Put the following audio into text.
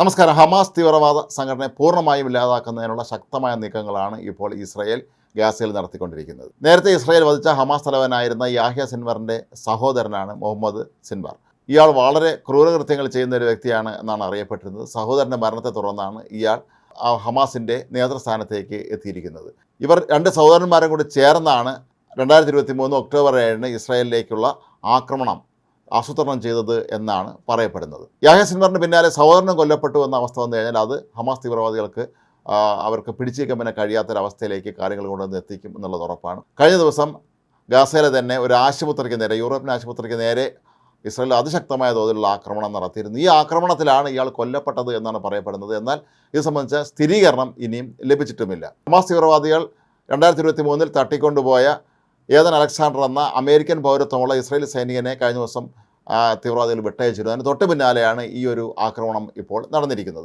നമസ്കാരം. ഹമാസ് തീവ്രവാദ സംഘടനയെ പൂർണമായും ഇല്ലാതാക്കുന്നതിനുള്ള ശക്തമായ നീക്കങ്ങളാണ് ഇപ്പോൾ ഇസ്രായേൽ ഗാസയിൽ നടത്തിക്കൊണ്ടിരിക്കുന്നത്. നേരത്തെ ഇസ്രായേൽ വധിച്ച ഹമാസ് തലവനായിരുന്ന യാഹ്യ സിൻവറിന്റെ സഹോദരനാണ് മുഹമ്മദ് സിൻവർ. ഇയാൾ വളരെ ക്രൂരകൃത്യങ്ങൾ ചെയ്യുന്ന ഒരു വ്യക്തിയാണ് എന്നാണ് അറിയപ്പെട്ടിരുന്നത്. സഹോദരന്റെ മരണത്തെ തുടർന്നാണ് ഇയാൾ ഹമാസിന്റെ നേതൃസ്ഥാനത്തേക്ക് എത്തിയിരിക്കുന്നത്. ഇവർ രണ്ട് സഹോദരന്മാരും കൂടി ചേർന്നാണ് രണ്ടായിരത്തി ഇരുപത്തി മൂന്ന് ഒക്ടോബർ ഏഴിന് ഇസ്രായേലിലേക്കുള്ള ആക്രമണം ആസൂത്രണം ചെയ്തത് എന്നാണ് പറയപ്പെടുന്നത്. യാഹ്യ സിൻവറിന് പിന്നാലെ സഹോദരനും കൊല്ലപ്പെട്ടു എന്ന അവസ്ഥ വന്നു കഴിഞ്ഞാൽ അത് ഹമാസ് തീവ്രവാദികൾക്ക് അവർക്ക് പിടിച്ചേക്കാൻ പിന്നെ കഴിയാത്തൊരവസ്ഥയിലേക്ക് കാര്യങ്ങൾ കൊണ്ടുവന്ന് എത്തിക്കും എന്നുള്ളത് ഉറപ്പാണ്. കഴിഞ്ഞ ദിവസം ഗാസയിലെ തന്നെ ഒരു ആശുപത്രിക്ക് നേരെ യൂറോപ്യൻ ആശുപത്രിക്ക് നേരെ ഇസ്രായേൽ അതിശക്തമായ തോതിലുള്ള ആക്രമണം നടത്തിയിരുന്നു. ഈ ആക്രമണത്തിലാണ് ഇയാൾ കൊല്ലപ്പെട്ടത് എന്നാണ് പറയപ്പെടുന്നത്. എന്നാൽ ഇത് സംബന്ധിച്ച സ്ഥിരീകരണം ഇനിയും ലഭിച്ചിട്ടുമില്ല. ഹമാസ് തീവ്രവാദികൾ രണ്ടായിരത്തി ഇരുപത്തി മൂന്നിൽ തട്ടിക്കൊണ്ടുപോയ ഏതൻ അലക്സാണ്ടർ എന്ന അമേരിക്കൻ പൗരത്വമുള്ള ഇസ്രയേൽ സൈനികനെ കഴിഞ്ഞ ദിവസം തീവ്രവാദികൾ വിട്ടയച്ചിരുന്നു. അതിന് തൊട്ട് പിന്നാലെയാണ് ഈ ഒരു ആക്രമണം ഇപ്പോൾ നടന്നിരിക്കുന്നത്.